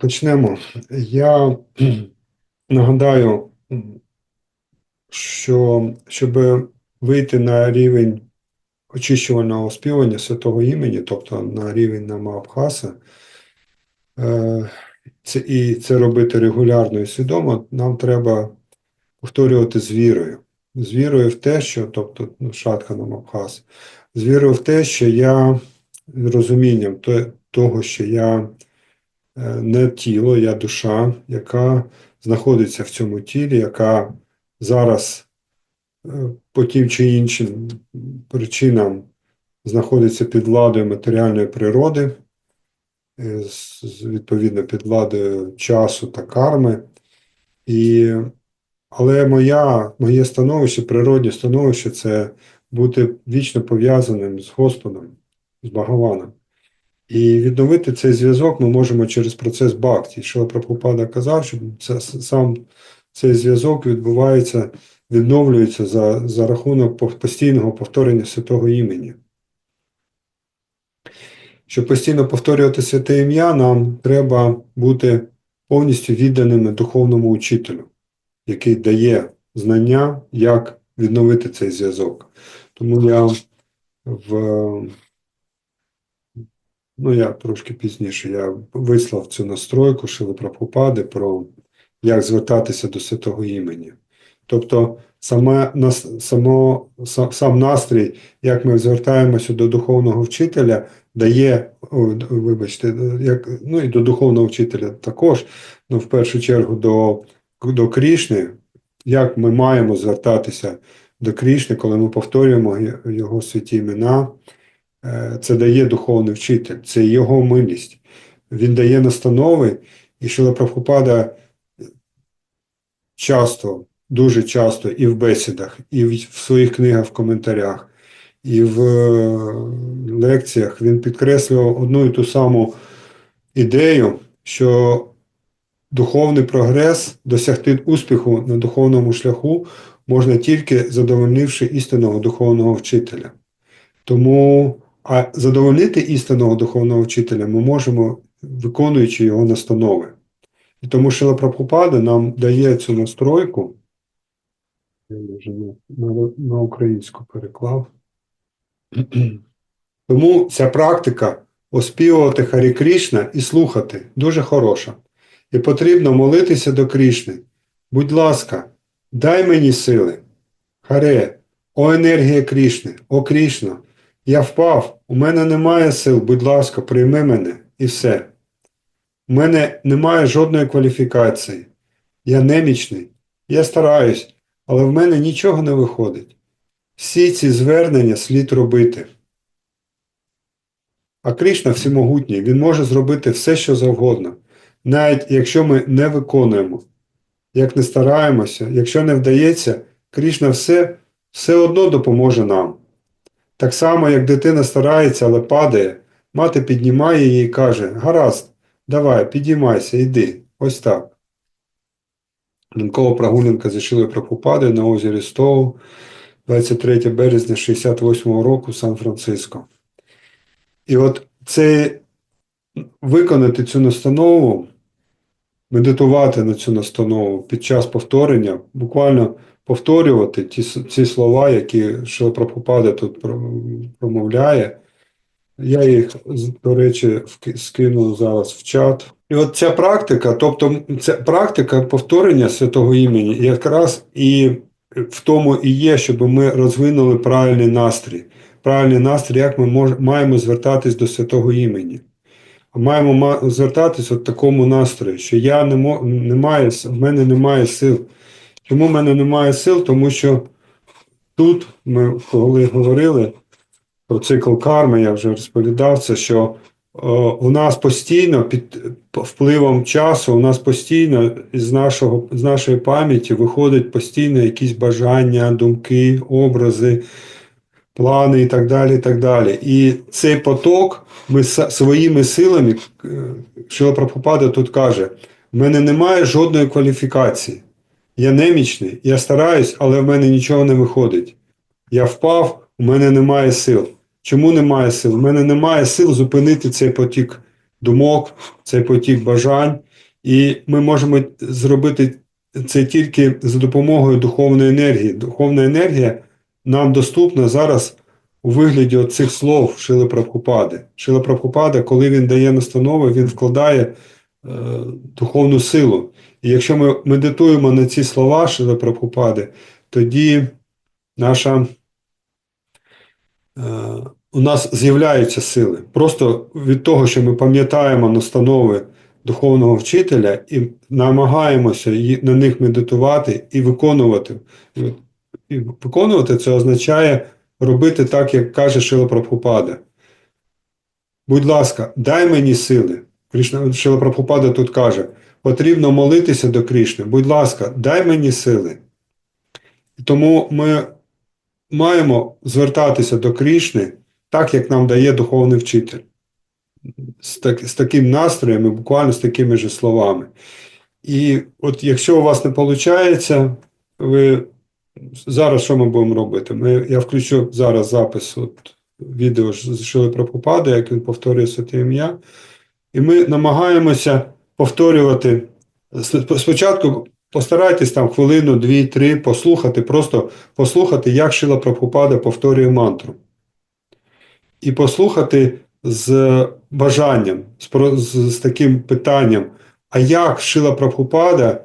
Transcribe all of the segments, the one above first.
Почнемо. Я нагадаю, що щоб вийти на рівень очищувального оспівання святого імені, тобто на рівень Намаабхаса, е, це, і це робити регулярно і свідомо, нам треба повторювати з вірою. З вірою в те, що, тобто ну, шатха Намабхас, з вірою в те, що я з розумінням того, що я не тіло, я душа, яка знаходиться в цьому тілі, яка зараз е, по тим чи іншим причинам знаходиться під владою матеріальної природи, е, відповідно під владою часу та карми. І, але моя, моє становище, природнє становище це бути вічно пов'язаним з Господом, з Бхагаваном. І відновити цей зв'язок ми можемо через процес бхакті. Що Прабхупада казав, що це, сам цей зв'язок відбувається, відновлюється за, за рахунок постійного повторення святого імені. Щоб постійно повторювати святе ім'я, нам треба бути повністю відданими духовному учителю, який дає знання, як відновити цей зв'язок. Тому я в Ну, я трошки пізніше я вислав цю настройку Шили Прабхупади про як звертатися до святого імені. Тобто, саме, само, сам, сам настрій, як ми звертаємося до духовного вчителя, дає, вибачте, як, ну і до духовного вчителя також, ну в першу чергу до, до Крішни, як ми маємо звертатися до Крішни, коли ми повторюємо його святі імена. Е, Це дає духовний вчитель, це його милість. Він дає настанови, і Шила Прабхупада часто, дуже часто і в бесідах, і в своїх книгах, в коментарях, і в е, лекціях він підкреслював одну і ту саму ідею, що духовний прогрес, досягти успіху на духовному шляху можна тільки задовольнивши істинного духовного вчителя. Тому а задовольнити істинного духовного вчителя ми можемо, виконуючи його настанови. І тому Шила Прабхупада нам дає цю настройку. Я вже на, на, українську переклав. Тому ця практика оспівувати Харі Крішна і слухати дуже хороша. І потрібно молитися до Крішни. Будь ласка, дай мені сили. Харе, о енергія Крішни, о Крішна, я впав, у мене немає сил, будь ласка, прийми мене і все. У мене немає жодної кваліфікації. Я немічний, я стараюсь, але в мене нічого не виходить. Всі ці звернення слід робити. А Кришна всемогутній, він може зробити все, що завгодно, навіть якщо ми не виконуємо, як не стараємося, якщо не вдається, Кришна все, все одно допоможе нам. Так само, як дитина старається, але падає, мати піднімає її і каже: Гаразд, давай, підіймайся, йди. Ось так. Ранкова прогулянка зі Шилою Прабхупадою на озері Стоу, 23 березня 68 року, Сан-Франциско. І от це виконати цю настанову, медитувати на цю настанову під час повторення, буквально повторювати ті, ці слова, які Шила Прабхупада тут промовляє. Я їх, до речі, скину зараз в чат. І от ця практика, тобто ця практика повторення святого імені, якраз і в тому і є, щоб ми розвинули правильний настрій. Правильний настрій, як ми мож, маємо звертатись до святого імені. Маємо ма- звертатись от такому настрою, що я не, не маю, в мене немає сил. Чому в мене немає сил? Тому що тут ми, коли говорили про цикл карми, я вже розповідав це, що у нас постійно під впливом часу, у нас постійно з, нашого, з нашої пам'яті виходять постійно якісь бажання, думки, образи, плани і так далі. І так далі. І цей поток ми своїми силами, е, Шила Прабхупада тут каже, в мене немає жодної кваліфікації. Я немічний, я стараюсь, але в мене нічого не виходить. Я впав, у мене немає сил. Чому немає сил? У мене немає сил зупинити цей потік думок, цей потік бажань, і ми можемо зробити це тільки за допомогою духовної енергії. Духовна енергія нам доступна зараз у вигляді цих слов Шили Прабхупади. Шила Прабхупада, коли він дає настанови, він вкладає е, духовну силу. І якщо ми медитуємо на ці слова Шили Прабхупади, тоді наша, е, у нас з'являються сили. Просто від того, що ми пам'ятаємо настанови духовного вчителя і намагаємося на них медитувати і виконувати. І виконувати це означає робити так, як каже Шила Прабхупада. Будь ласка, дай мені сили. Кришна Шила Прабхупада тут каже: потрібно молитися до Кришни. Будь ласка, дай мені сили. І Тому ми маємо звертатися до Кришни так, як нам дає духовний вчитель. З, так, з таким настроєм і буквально з такими ж словами. І от якщо у вас не виходить, ви зараз що ми будемо робити? Ми, я включу зараз запис от, відео з Шили Прабхупади, як він повторює святе ім'я. І ми намагаємося повторювати. Спочатку постарайтесь там хвилину, дві, три послухати, просто послухати, як Шила Прабхупада повторює мантру. І послухати з бажанням, з, з, з таким питанням, а як Шила Прабхупада,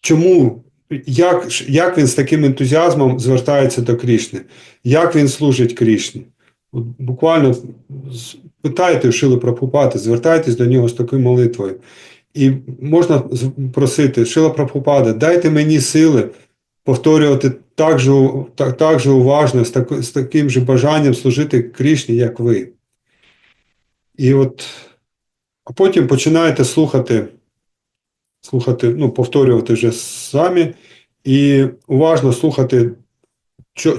чому, як, як він з таким ентузіазмом звертається до Крішни, як він служить Крішні? Буквально питайте Шили Прабхупади, звертайтесь до нього з такою молитвою. І можна просити, Шила Прабхупада, дайте мені сили повторювати так же, так, так же уважно, з, тако- з таким же бажанням служити Крішні, як ви. І от, а потім починаєте слухати, слухати, ну, повторювати вже самі, і уважно слухати,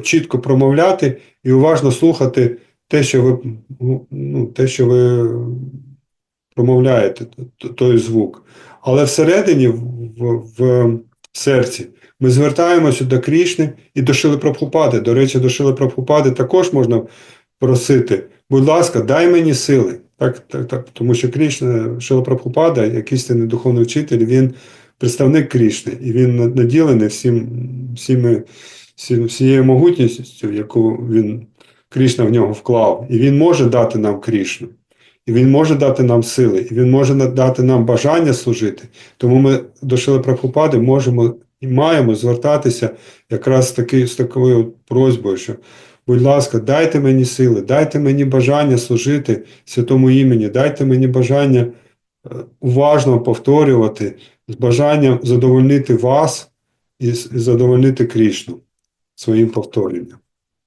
чітко промовляти, і уважно слухати те, що ви, ну, те, що ви промовляєте, той звук. Але всередині, в, в, серці, ми звертаємося до Крішни і до Шили Прабхупади. До речі, до Шили Прабхупади також можна просити, будь ласка, дай мені сили. Так, так, так. Тому що Крішна, Шила Прабхупада, як істинний духовний вчитель, він представник Крішни, і він наділений всім, всіми, всі, всією могутністю, яку він, Крішна в нього вклав. І він може дати нам Крішну. І він може дати нам сили, і він може дати нам бажання служити. Тому ми до Шили Прабхупади можемо і маємо звертатися якраз таки, з такою просьбою, що, будь ласка, дайте мені сили, дайте мені бажання служити святому імені, дайте мені бажання е, уважно повторювати, з бажанням задовольнити вас і задовольнити Крішну своїм повторенням.